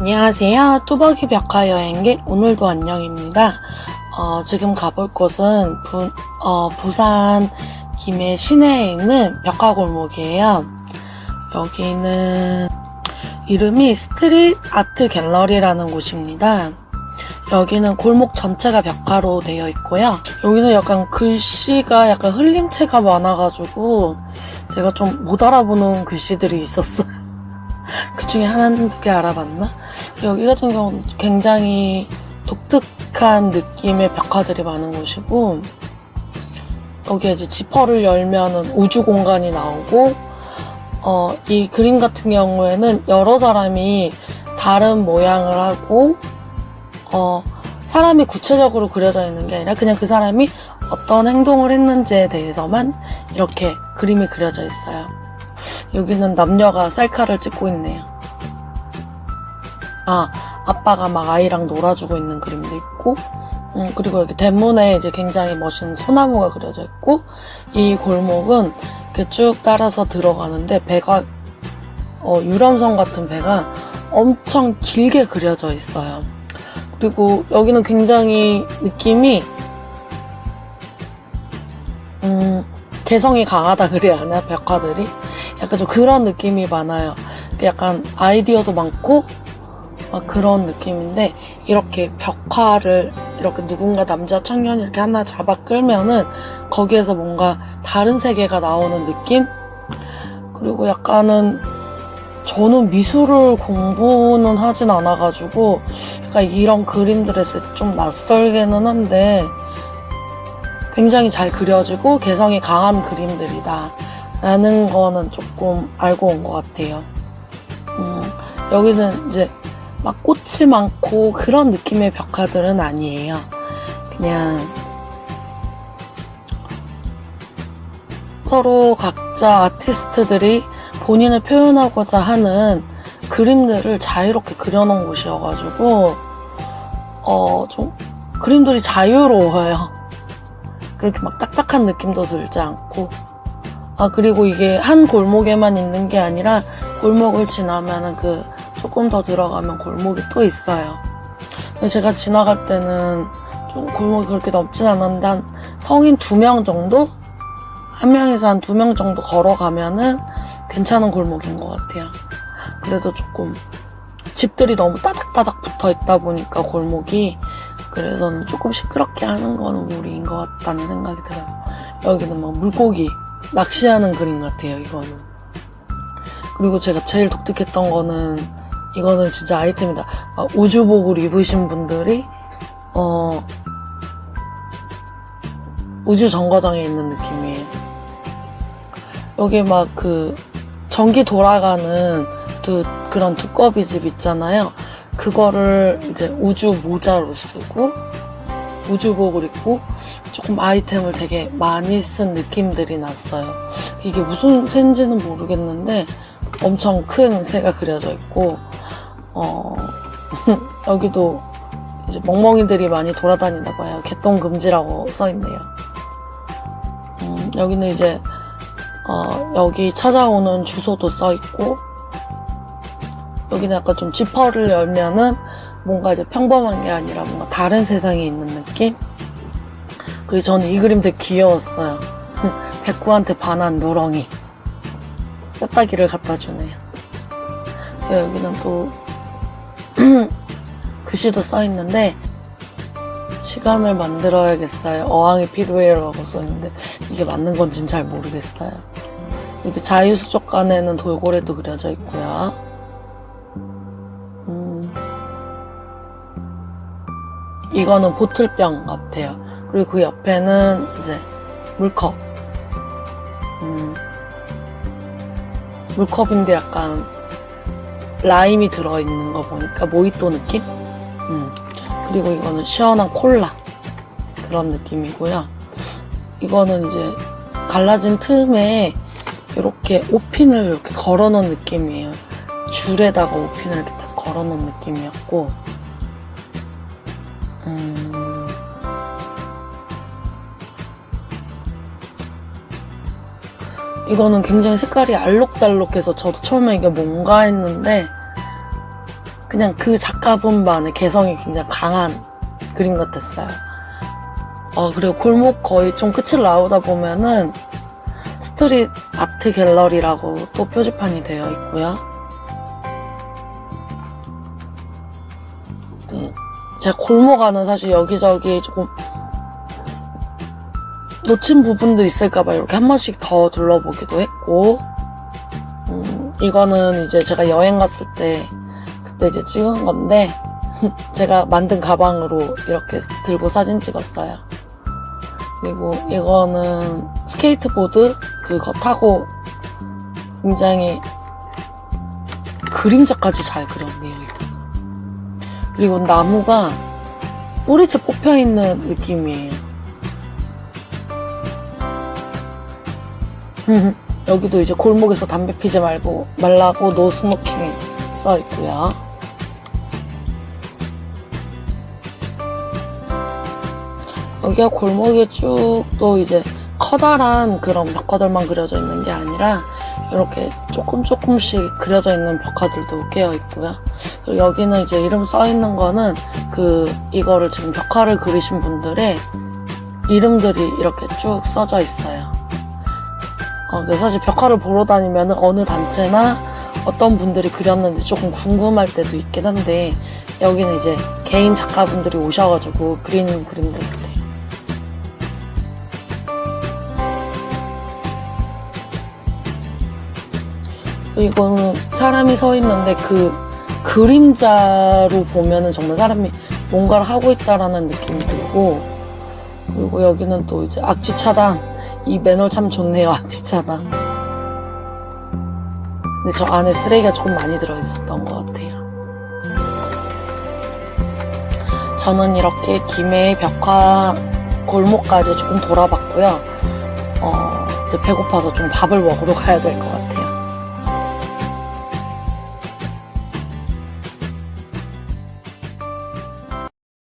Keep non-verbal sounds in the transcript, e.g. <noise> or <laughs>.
안녕하세요. 뚜벅이 벽화 여행객 오늘도 안녕입니다. 어, 지금 가볼 곳은 부, 어, 부산 김해 시내에 있는 벽화 골목이에요. 여기는 이름이 스트릿 아트 갤러리라는 곳입니다. 여기는 골목 전체가 벽화로 되어 있고요. 여기는 약간 글씨가 약간 흘림체가 많아가지고 제가 좀 못 알아보는 글씨들이 있었어요. <laughs> 그 중에 하나는 두개 알아봤나? 여기 같은 경우는 굉장히 독특한 느낌의 벽화들이 많은 곳이고, 여기에 이제 지퍼를 열면은 우주 공간이 나오고, 어, 이 그림 같은 경우에는 여러 사람이 다른 모양을 하고, 어, 사람이 구체적으로 그려져 있는 게 아니라 그냥 그 사람이 어떤 행동을 했는지에 대해서만 이렇게 그림이 그려져 있어요. 여기는 남녀가 셀카를 찍고 있네요. 아, 아빠가 막 아이랑 놀아주고 있는 그림도 있고, 음, 그리고 여기 대문에 이제 굉장히 멋있는 소나무가 그려져 있고, 이 골목은 이렇게 쭉 따라서 들어가는데, 배가, 어, 유람선 같은 배가 엄청 길게 그려져 있어요. 그리고 여기는 굉장히 느낌이, 음, 개성이 강하다 그래야 하나, 벽화들이? 약간 좀 그런 느낌이 많아요. 약간 아이디어도 많고, 막 그런 느낌인데, 이렇게 벽화를 이렇게 누군가 남자 청년이 이렇게 하나 잡아 끌면은, 거기에서 뭔가 다른 세계가 나오는 느낌? 그리고 약간은, 저는 미술을 공부는 하진 않아가지고, 약간 이런 그림들에서 좀 낯설게는 한데, 굉장히 잘 그려지고 개성이 강한 그림들이다. 라는 거는 조금 알고 온 것 같아요. 음, 여기는 이제 막 꽃이 많고 그런 느낌의 벽화들은 아니에요. 그냥 서로 각자 아티스트들이 본인을 표현하고자 하는 그림들을 자유롭게 그려놓은 곳이어가지고, 어, 좀, 그림들이 자유로워요. 그렇게 막 딱딱한 느낌도 들지 않고, 아, 그리고 이게 한 골목에만 있는 게 아니라 골목을 지나면은 그 조금 더 들어가면 골목이 또 있어요. 근데 제가 지나갈 때는 좀 골목이 그렇게 넓진 않았는데 한 성인 두 명 정도? 한 명에서 한 두 명 정도 걸어가면은 괜찮은 골목인 것 같아요. 그래도 조금 집들이 너무 따닥따닥 붙어 있다 보니까 골목이 그래서는 조금 시끄럽게 하는 거는 무리인 것 같다는 생각이 들어요. 여기는 막 물고기 낚시하는 그림 같아요, 이거는. 그리고 제가 제일 독특했던 거는, 이거는 진짜 아이템이다. 막 우주복을 입으신 분들이, 어, 우주 정거장에 있는 느낌이에요. 여기 막 그, 전기 돌아가는 두, 그런 두꺼비 집 있잖아요. 그거를 이제 우주 모자로 쓰고, 우주복을 입고 조금 아이템을 되게 많이 쓴 느낌들이 났어요. 이게 무슨 새인지는 모르겠는데 엄청 큰 새가 그려져 있고 어 <laughs> 여기도 이제 멍멍이들이 많이 돌아다니나 봐요. 개똥 금지라고 써 있네요. 음, 여기는 이제 어, 여기 찾아오는 주소도 써 있고 여기는 약간 좀 지퍼를 열면은 뭔가 이제 평범한 게 아니라 뭔가 다른 세상에 있는 느낌? 그리고 저는 이 그림 되게 귀여웠어요. <laughs> 백구한테 반한 누렁이. 뼈다귀를 갖다 주네요. 여기는 또 글씨도 써 있는데 시간을 만들어야겠어요. 어항이 필요해라고 써있는데 이게 맞는 건지는 잘 모르겠어요. 이렇게 자유수족관에는 돌고래도 그려져 있고요. 음. 이거는 보틀병 같아요. 그리고 그 옆에는 이제 물컵. 음, 물컵인데 약간 라임이 들어있는 거 보니까 모히또 느낌? 음, 그리고 이거는 시원한 콜라. 그런 느낌이고요. 이거는 이제 갈라진 틈에 이렇게 오핀을 이렇게 걸어 놓은 느낌이에요. 줄에다가 오핀을 이렇게 딱 걸어 놓은 느낌이었고, 음, 이거는 굉장히 색깔이 알록달록해서 저도 처음에 이게 뭔가 했는데 그냥 그 작가분만의 개성이 굉장히 강한 그림 같았어요. 어, 그리고 골목 거의 좀 끝을 나오다 보면은 스트릿 아트 갤러리라고 또 표지판이 되어 있고요. 그, 제가 골목 안은 사실 여기저기 조금 놓친 부분도 있을까봐 이렇게 한 번씩 더 둘러보기도 했고, 음, 이거는 이제 제가 여행 갔을 때 그때 이제 찍은 건데, <laughs> 제가 만든 가방으로 이렇게 들고 사진 찍었어요. 그리고 이거는 스케이트보드 그거 타고 굉장히 그림자까지 잘 그렸네요, 이거. 그리고 나무가 뿌리채 뽑혀 있는 느낌이에요. <laughs> 여기도 이제 골목에서 담배 피지 말고 말라고 노 스모킹 써 있고요. 여기가 골목에 쭉 또 이제 커다란 그런 벽화들만 그려져 있는 게 아니라 이렇게 조금 조금씩 그려져 있는 벽화들도 깨어 있고요. 그리고 여기는 이제 이름 써 있는 거는 그 이거를 지금 벽화를 그리신 분들의 이름들이 이렇게 쭉 써져 있어요. 어, 사실 벽화를 보러 다니면 어느 단체나 어떤 분들이 그렸는지 조금 궁금할 때도 있긴 한데 여기는 이제 개인 작가분들이 오셔가지고 그리는 그림들 같아요. 이거는 사람이 서 있는데 그 그림자로 보면은 정말 사람이 뭔가를 하고 있다라는 느낌이 들고 그리고 여기는 또 이제 악취 차단. 이 매너 참 좋네요 악취 차단. 근데 저 안에 쓰레기가 조금 많이 들어있었던 것 같아요. 저는 이렇게 김해 벽화 골목까지 조금 돌아봤고요. 어, 이제 배고파서 좀 밥을 먹으러 가야 될 것 같아요